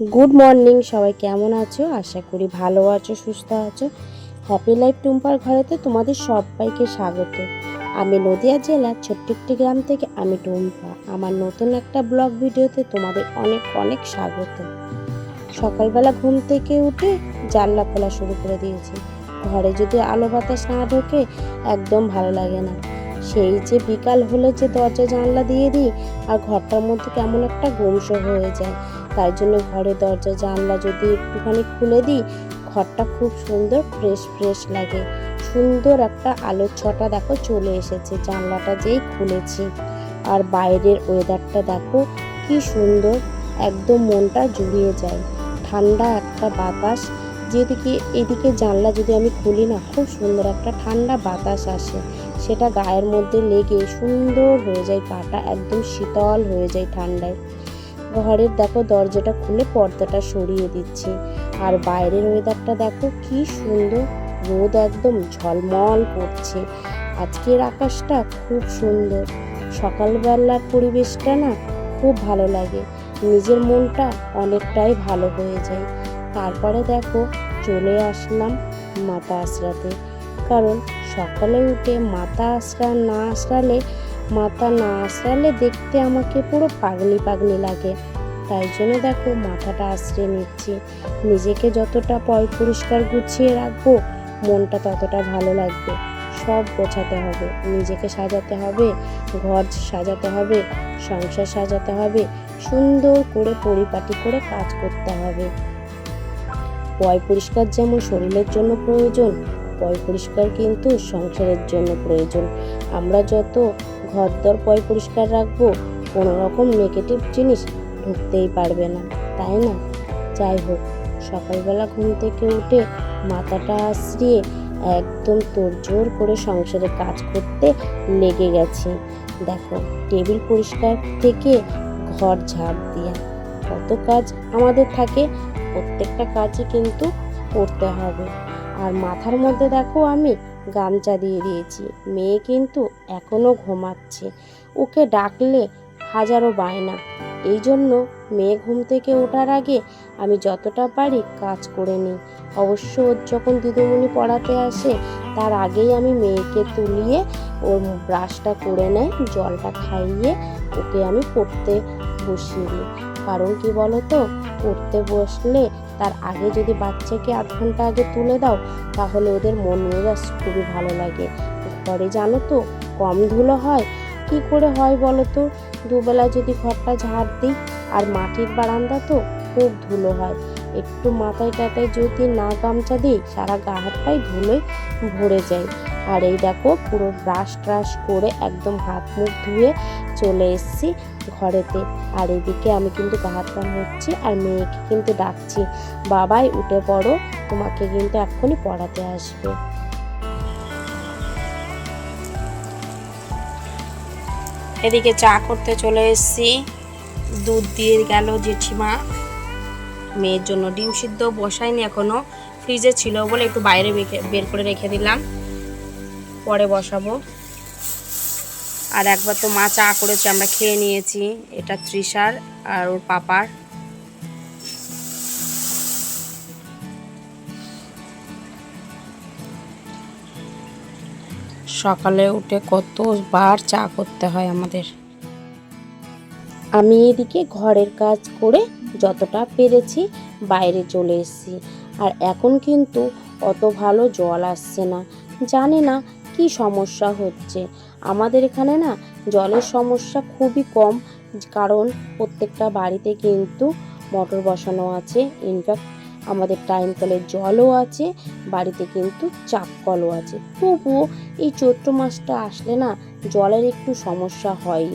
Good morning সবাই কেমন আছো? আশা করি ভালো আছো, সুস্থ আছো। হ্যাপি লাইফ টুম্পার ঘরেতে তোমাদের সবাইকে স্বাগত। আমি নদিয়া জেলার ছোট্ট একটি গ্রাম থেকে আমি টুম্পা। আমার নতুন একটা ব্লগ ভিডিওতে তোমাদের অনেক অনেক স্বাগত। সকালবেলা ঘুম থেকে উঠে জানলা খোলা শুরু করে দিয়েছি। ঘরে যদি আলো বাতাস না ঢোকে, একদম ভালো লাগে না। সেই যে বিকাল হলে যে দরজা জানলা দিয়ে দিই, আর ঘরটার মধ্যে কেমন একটা গুমসো হয়ে যায়। তাই জন্য ঘরে দরজা, জানলা যদি একটুখানি খুলে দিই, ঘরটা খুব সুন্দর ফ্রেশ ফ্রেশ লাগে। সুন্দর একটা আলোর ছটা দেখো চলে এসেছে, জানলাটা যেই খুলেছি। আর বাইরের ওয়েদারটা দেখো কি সুন্দর, একদম মনটা জুড়িয়ে যায়। ঠান্ডা একটা বাতাস, যেদিকে, এদিকে জানলা যদি আমি খুলি না, খুব সুন্দর একটা ঠান্ডা বাতাস আসে। সেটা গায়ের মধ্যে লেগে সুন্দর হয়ে যায়, পাটা একদম শীতল হয়ে যায় ঠান্ডায়। ঘরের দেখো দরজাটা খুলে পর্দাটা সরিয়ে দিচ্ছি। আর বাইরের ওয়েদারটা দেখো কি সুন্দর, রোদ একদম ঝলমল করছে। আজকের আকাশটা খুব সুন্দর। সকালবেলার পরিবেশটা না খুব ভালো লাগে। নিজের মনটা অনেকটাই ভালো হয়ে যায়। তারপরে দেখো চলে আসলাম মাতা আশ্রাতে। কারণ সকালে উঠে মাতা আশ্রা না আশ্রালে মাথা না আশ্রালে দেখতে আমাকে পুরো পাগলি পাগলি লাগে। তাই জন্য দেখো মাথাটা আশ্রে নিচ্ছি। নিজেকে যতটা পয় পরিষ্কার গুছিয়ে রাখব, মনটা ততটা ভালো লাগবে। সব গোছাতে হবে। নিজেকে সাজাতে হবে, ঘর সাজাতে হবে, সংসার সাজাতে হবে, সুন্দর করে পরিপাটি করে কাজ করতে হবে। পয় পরিষ্কার যেমন শরীরের জন্য প্রয়োজন পয় পরিষ্কার কিন্তু সংসারের জন্য প্রয়োজন। আমরা যত ঘর দর পয় পরিষ্কার রাখব কোনো রকম নেগেটিভ জিনিস ঢুকতেই পারবে না, তাই না? যাই হোক, সকালবেলা ঘুম থেকে উঠে মাথাটা আশ্রিয়ে একদম তোড়জোড় করে সংসারে কাজ করতে লেগে গেছে। দেখো, টেবিল পরিষ্কার থেকে ঘর ঝাড় দিয়া। কত কাজ আমাদের থাকে, প্রত্যেকটা কাজই কিন্তু করতে হবে। আর মাথার মধ্যে দেখো আমি গামছা দিয়ে দিয়েছি। মেয়ে কিন্তু এখনও ঘুমাচ্ছে। ওকে ডাকলে হাজারো বায়না। এই জন্য মেয়ে ঘুম থেকে ওঠার আগে আমি যতটা পারি কাজ করে নিই। অবশ্য ওর যখন দিদিমণি পড়াতে আসে, তার আগেই আমি মেয়েকে তুলিয়ে ওর ব্রাশটা করে নেয় জলটা খাইয়ে ওকে আমি পড়তে বসিয়ে দিই। কারণ কি বলো তো পড়তে বসলে তার আগে যদি বাচ্চাকে আধ ঘণ্টা আগে তুলে দাও, তাহলে ওদের মন মেজাজ খুবই ভালো লাগে। ঘরে জানো তো, কম ধুলো হয়, কি করে হয় বলো তো দুবেলা যদি ঘরটা ঝাড় দিই আর মাটির বারান্দা তো খুব ধুলো হয়। একটু মাথায় টাটায় যদি না গামছা দিই, সারা গা হাত পায়ে ধুলোয় ভরে যায়। আর এই দেখো, পুরো ব্রাশ ট্রাশ করে একদম হাত মুখ ধুয়ে চলে এসেছি ঘরেতে। আর এদিকে আমি কিন্তু গা হাত পা মুছছি আর মেয়েকে কিন্তু ডাকছি, বাবাই, উঠে পড়ো, তোমাকে কিন্তু এক্ষুনি পড়াতে আসবে। এদিকে চা করতে চলে এসেছি। দুধ দিয়ে গেল জেঠিমা। মেয়ের জন্য ডিম সিদ্ধ বসাইনি এখনও ফ্রিজে ছিল বলে একটু বাইরে বের করে রেখে দিলাম। পরে বসাবো। আর একবার তো মা চা করেছে, আমরা খেয়ে নিয়েছি। এটা তৃষার আর ওর পাপার। সকালে উঠে কতবার চা করতে হয় আমাদের। আমি এদিকে ঘরের কাজ করে যতটা পেরেছি বাইরে চলে এসেছি। আর এখন কিন্তু অত ভালো জল আসছে না। জানি না কি সমস্যা হচ্ছে। আমাদের এখানে না জলের সমস্যা খুবই কম। কারণ প্রত্যেকটা বাড়িতে কিন্তু মোটর বসানো আছে। ইনফ্যাক্ট আমাদের টাইম কলের জলও আছে, বাড়িতে কিন্তু চাপ কলও আছে। তবুও এই চৈত্র মাসটা আসলে না জলের একটু সমস্যা হয়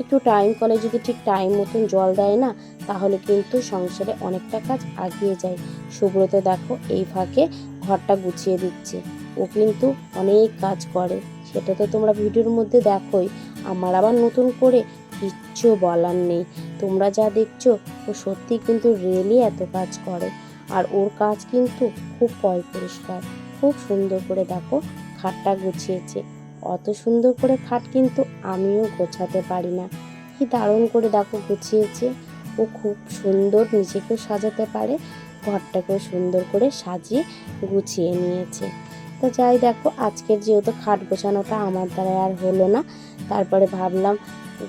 একটু টাইম কলে যদি ঠিক টাইম মতন জল দেয় না, তাহলে কিন্তু সংসারে অনেকটা কাজ আগিয়ে যায়। সুব্রত দেখো এই ফাঁকে ঘরটা গুছিয়ে দিচ্ছে। ও কিন্তু অনেক কাজ করে। সেটা তো তোমরা ভিডিওর মধ্যে দেখোই। আমার আবার নতুন করে কিচ্ছু বলার নেই। তোমরা যা দেখছ, ও সত্যি কিন্তু রিয়েলি এত কাজ করে। আর ওর কাজ কিন্তু খুব পয় পরিষ্কার। খুব সুন্দর করে দেখো খাটটা গুছিয়েছে। অত সুন্দর করে খাট কিন্তু আমিও গোছাতে পারি না। কি দারুণ করে দেখো গুছিয়েছে। ও খুব সুন্দর নিজেকেও সাজাতে পারে, ঘরটাকেও সুন্দর করে সাজিয়ে গুছিয়ে নিয়েছে। তো যাই দেখো, আজকের যেহেতু খাট গোছানোটা আমার দ্বারা আর হলো না, তারপরে ভাবলাম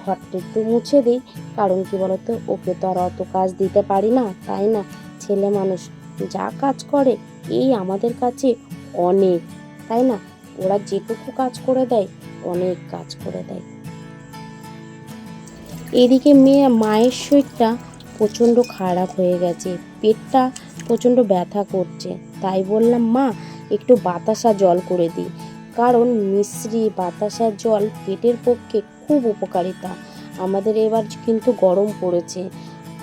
ঘরটা একটু মুছে দিই। কারণ কি বলতো, ওকে তো আর অত কাজ দিতে পারি না, তাই না? ছেলে মানুষ যা কাজ করে, এই আমাদের কাছে অনেক, তাই না? ওরা যেটুকু কাজ করে দেয়, অনেক কাজ করে দেয়। এদিকে মেয়ে, মায়ের শরীরটা প্রচণ্ড খারাপ হয়ে গেছে, পেটটা প্রচণ্ড ব্যথা করছে। তাই বললাম, মা, একটু বাতাসা জল করে দিই কারণ মিশ্রি বাতাসা জল পেটের পক্ষে খুব উপকারিতা। আমাদের এবার কিন্তু গরম পড়েছে।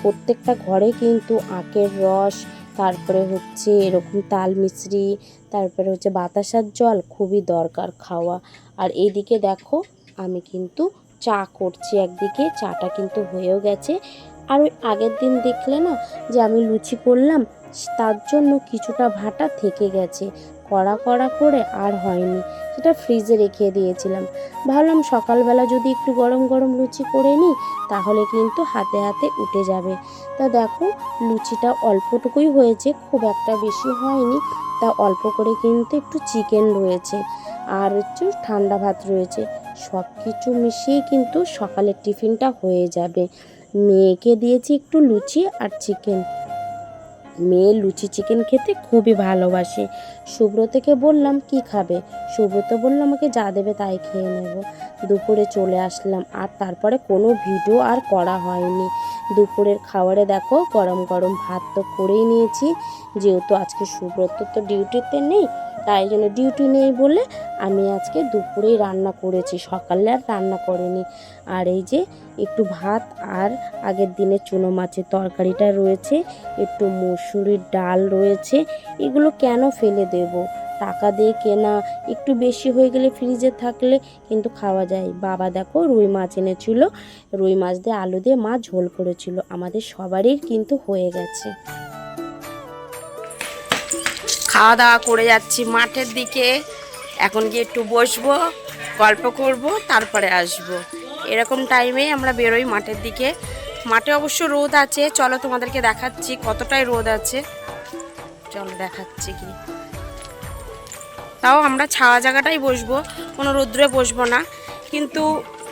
প্রত্যেকটা ঘরে কিন্তু আখের রস তারপরে হচ্ছে এরকম তাল মিশ্রি তারপরে হচ্ছে বাতাসার জল খুবই দরকার খাওয়া। আর এদিকে দেখো, আমি কিন্তু চা করছি একদিকে, চাটা কিন্তু হয়েও গেছে। আর ওই আগের দিন দেখলে না যে আমি লুচি করলাম, তার জন্য কিছুটা ভাটা থেকে গেছে। কড়া কড়া করে আর হয়নি। সেটা ফ্রিজে রেখে দিয়েছিলাম। ভাবলাম সকালবেলা যদি একটু গরম গরম লুচি করে নিই, তাহলে কিন্তু হাতে হাতে উঠে যাবে। তা দেখো, লুচিটা অল্পটুকুই হয়েছে, খুব একটা বেশি হয়নি। তা অল্প করে কিন্তু একটু চিকেন রয়েছে। আর হচ্ছে ঠান্ডা ভাত রয়েছে। সব কিছু মিশিয়ে কিন্তু সকালের টিফিনটা হয়ে যাবে। মেয়েকে দিয়েছি একটু লুচি আর চিকেন। মেয়ে লুচি চিকেন খেতে খুবই ভালোবাসে। সুব্রতকে বললাম, কি খাবে? সুব্রত বলল, আমাকে যা দেবে তাই খেয়ে নেব। দুপুরে চলে আসলাম। আর তারপরে কোনো ভিডিও আর করা হয়নি। দুপুরের খাবারে দেখো, গরম গরম ভাত তো করেই নিয়েছি। যেহেতু আজকে সুব্রত তো ডিউটিতে নেই, তাই জন্য ডিউটি নেই বলে আমি আজকে দুপুরেই রান্না করেছি, সকালে আর রান্না করিনি। আর এই যে একটু ভাত আর আগের দিনে চুনো মাছের তরকারিটা রয়েছে, একটু মসুরির ডাল রয়েছে, এগুলো কেন ফেলে দেব? টাকা দিয়ে কেনা, একটু বেশি হয়ে গেলে ফ্রিজে থাকলে কিন্তু খাওয়া যায়। বাবা দেখো রুই মাছ এনেছিল, রুই মাছ দিয়ে আলু দিয়ে মা ঝোল করেছিল, আমাদের সবারই কিন্তু হয়ে গেছে। খাওয়া দাওয়া করে যাচ্ছি মাঠের দিকে। এখন গিয়ে একটু বসবো, গল্প করব, তারপরে আসব। এরকম টাইমেই আমরা বেরোই মাঠের দিকে। মাঠে অবশ্য রোদ আছে, চলো তোমাদেরকে দেখাচ্ছি কতটাই রোদ আছে। চলো দেখাচ্ছি কি। তাও আমরা ছাওয়া জায়গাটাই বসবো, কোনো রোদ্রে বসবো না। কিন্তু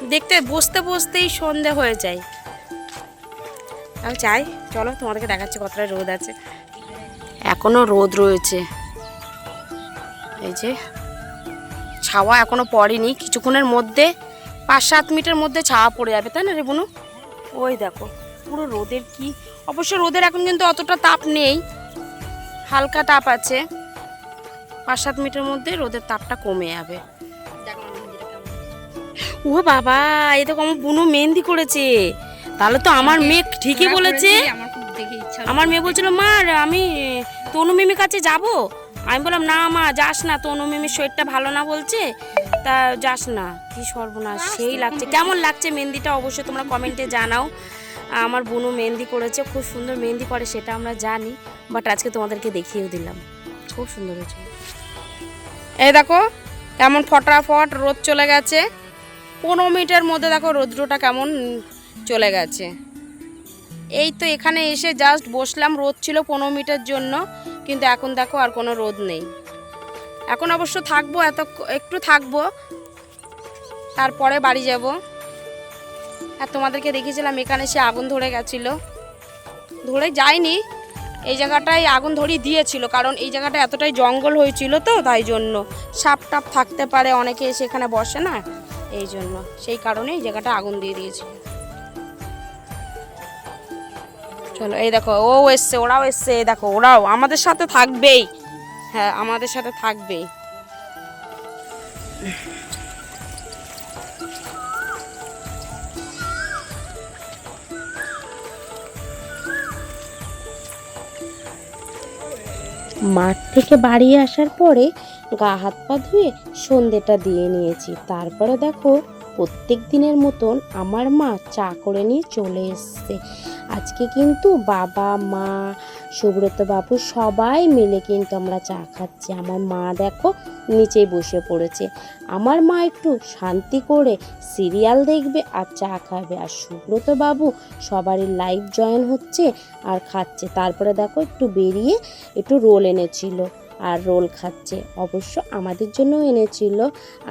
দেখতে, বসতে বসতেই সন্ধে হয়ে যায়। তাও চাই চলো তোমাদেরকে দেখাচ্ছি কতটা রোদ আছে। এখনও রোদ রয়েছে। এই যে ছাওয়া এখনও পড়েনি। কিছুক্ষণের মধ্যে পাঁচ সাত মিনিটের মধ্যে ছাওয়া পড়ে যাবে তাই না রে বুনু ওই দেখো পুরো রোদের কি? অবশ্য রোদের এখন কিন্তু অতটা তাপ নেই। হালকা তাপ আছে। পাঁচ সাত মিনিটের মধ্যে রোদের তাপটা কমে যাবে। ও বাবা এই তো আমার বুনু মেহেন্দি করেছে। তাহলে তো আমার মেয়ে ঠিকই বলেছে। দেখে ইচ্ছা আমার মেয়ে বলছিল মা আমি তনু মিমির কাছে যাব? আমি বললাম না মা যাস না তনু মিমির শরীরটা ভালো না বলছে তা যাস না। কি সর্বনাশ সেই লাগছে। কেমন লাগছে মেহেন্দিটা অবশ্যই তোমরা কমেন্টে জানাও। আমার বোনু মেহেন্দি করেছে খুব সুন্দর মেহেন্দি করে সেটা আমরা জানি বাট আজকে তোমাদেরকে দেখিয়েও দিলাম। খুব সুন্দর হয়েছে। এই দেখো কেমন ফটাফট রোদ চলে গেছে। পনেরো মিনিটের মধ্যে দেখো রৌদ্রটা কেমন চলে গেছে। এই তো এখানে এসে জাস্ট বসলাম, রোদ ছিল পনেরো মিনিটের জন্য, কিন্তু এখন দেখো আর কোনো রোদ নেই। এখন অবশ্য থাকব এত একটু থাকব, তারপরে বাড়ি যাব। আর তোমাদেরকে দেখিয়েছিলাম, এখানে সে আগুন ধরে গেছিল। ধরে যায়নি, এই জায়গাটায় আগুন ধরিয়ে দিয়েছিল, কারণ এই জায়গাটা এতটাই জঙ্গল হয়েছিল তো, তাই জন্য। সাপ টাপ থাকতে পারে, অনেকে এসে এখানে বসে না, এই জন্য। সেই কারণে এই জায়গাটা আগুন দিয়ে দিয়েছিল। চলো এই দেখো, ও এসছে, ওরাও এসছে দেখো, ওরাও আমাদের সাথে থাকবেই। হ্যাঁ আমাদের সাথে থাকবেই। মাঠ থেকে বাড়ি আসার পরে গা হাত পা ধুয়ে সন্ধেটা দিয়ে নিয়েছি। তারপরে দেখো, প্রত্যেক দিনের মতন আমার মা চা করে নিয়ে চলে এসছে। আজকে কিন্তু বাবা, মা, সুব্রত বাবু সবাই মিলে কিন্তু আমরা চা খাচ্ছি। আমার মা দেখো নিচেই বসে পড়েছে। আমার মা একটু শান্তি করে সিরিয়াল দেখবে আর চা খাবে। আর সুব্রত বাবু সবারই লাইভ জয়েন হচ্ছে আর খাচ্ছে। তারপরে দেখো একটু বেরিয়ে একটু রোল এনেছিল আর রোল খাচ্ছে। অবশ্য আমাদের জন্য এনেছিল।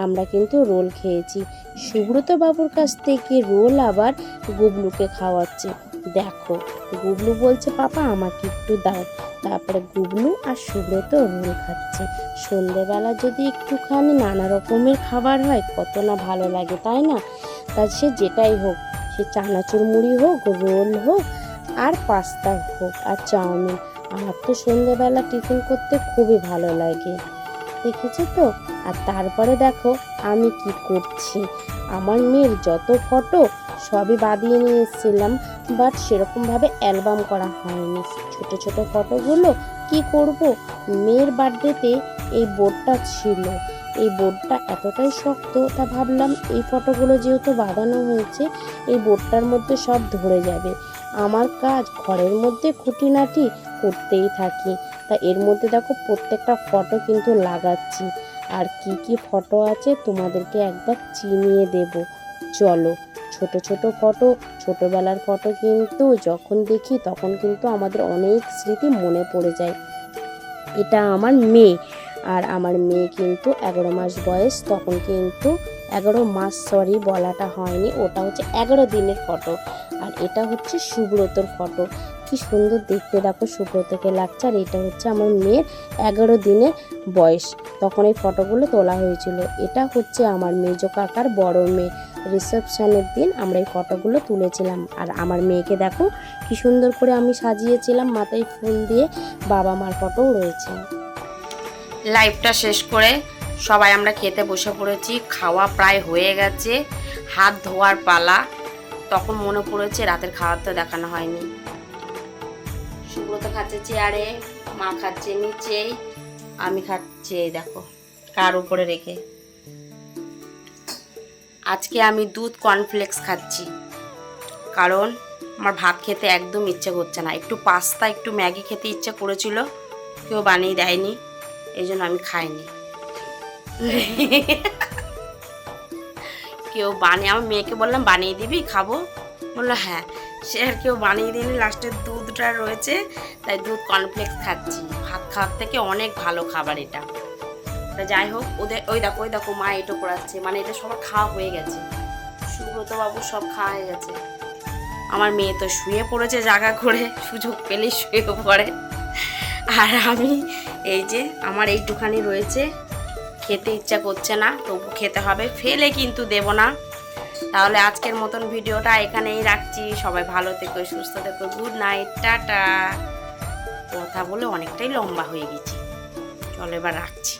আমরা কিন্তু রোল খেয়েছি। সুব্রত বাবুর কাছ থেকে রোল আবার গুবলুকে খাওয়াচ্ছে। দেখো, গুবলু বলছে, পাপা, আমাকে একটু দাও। তারপরে গুবলু আর সুব্রত রোল খাচ্ছে। সন্ধেবেলা যদি একটুখানি নানা রকমের খাবার হয়, কত না ভালো লাগে, তাই না? তা সে যেটাই হোক, সে চানাচুর মুড়ি হোক, রোল হোক, আর পাস্তা হোক, আর চাউমিন। আমার তো সন্ধেবেলা টিফিন করতে খুবই ভালো লাগে। দেখেছ তো? আর তারপরে দেখো আমি কি করছি। আমার মেয়ের যত ফটো সবই বাদিয়ে নিয়ে এসেছিলাম বাট সেরকমভাবে অ্যালবাম করা হয়নি। ছোট ছোট ফটোগুলো কি করব? মেয়ের বার্থডেতে এই বোর্ডটা ছিল। এই বোর্ডটা এতটাই শক্ত, তা ভাবলাম এই ফটোগুলো যেহেতু বাঁধানো হয়েছে, এই বোর্ডটার মধ্যে সব ধরে যাবে। আমার কাজ ঘরের মধ্যে খুঁটিনাটি করতেই থাকি। তা এর মধ্যে দেখো প্রত্যেকটা ফটো কিন্তু লাগাচ্ছি। আর কি কি ফটো আছে তোমাদেরকে একবার চিনিয়ে দেব। চলো, ছোট ছোট ফটো ছোটবেলার ফটো কিন্তু যখন দেখি তখন কিন্তু আমাদের অনেক স্মৃতি মনে পড়ে যায়। এটা আমার মেয়ে, আর আমার মেয়ে কিন্তু এগারো মাস বয়স, তখন কিন্তু এগারো মাস সরি বলাটা হয়নি, ওটা হচ্ছে এগারো দিনের ফটো আর এটা হচ্ছে সুব্রতর ফটো কি সুন্দর দেখতে। দেখো সুব্রতকে লাগছে আর এটা হচ্ছে আমার মেয়ের এগারো দিনের বয়স। তখন এই ফটোগুলো তোলা হয়েছিল। এটা হচ্ছে আমার মেজো কাকার বড় মেয়ে। রিসেপশনের দিন আমরা এই ফটোগুলো তুলেছিলাম। আর আমার মেয়েকে দেখো কি সুন্দর করে আমি সাজিয়েছিলাম, মাথায় ফুল দিয়ে বাবা মার ফটোও রয়েছে। লাইভটা শেষ করে সবাই আমরা খেতে বসে পড়েছি, খাওয়া প্রায় হয়ে গেছে, হাত ধোয়ার পালা। তখন মনে পড়েছে রাতের খাওয়ার তো দেখানো হয়নি। সুব্রত খাচ্ছে চেয়ারে, মা খাচ্ছে নিচেই, আমি খাচ্ছি দেখো, কার উপরে রেখে। আজকে আমি দুধ কর্নফ্লেক্স খাচ্ছি, কারণ আমার ভাত খেতে একদম ইচ্ছে করছে না। একটু পাস্তা একটু ম্যাগি খেতে ইচ্ছে করেছিল, কেউ বানিয়ে দেয়নি, এই জন্য আমি খাইনি। কেউ বানিয়ে, আমার মেয়েকে বললাম, বানিয়ে দিবি? খাব? বলল হ্যাঁ। সে আর কেউ বানিয়ে দিইনি লাস্টে দুধটা রয়েছে, তাই দুধ কর্নফ্লেক্স খাচ্ছি। ভাত খাওয়ার থেকে অনেক ভালো খাবার এটা। তা যাই হোক, ওদের ওই দেখো ওই দেখো, মা এটা করাচ্ছে মানে এটা সবার খাওয়া হয়ে গেছে। সুব্রত বাবু সব খাওয়া হয়ে গেছে। আমার মেয়ে তো শুয়ে পড়েছে জায়গা করে, সুযোগ পেলেই শুয়ে পড়ে। আর আমি এই যে আমার এইটুখানি রয়েছে, খেতে ইচ্ছা করছে না, তবু খেতে হবে। ফেলে কিন্তু দেব না। তাহলে আজকের মতন ভিডিওটা এখানেই রাখছি। সবাই ভালো থেকো, সুস্থ থেকো গুড নাইট টাটা। কথা বলে অনেকটাই লম্বা হয়ে গেছে। চলো এবার রাখছি।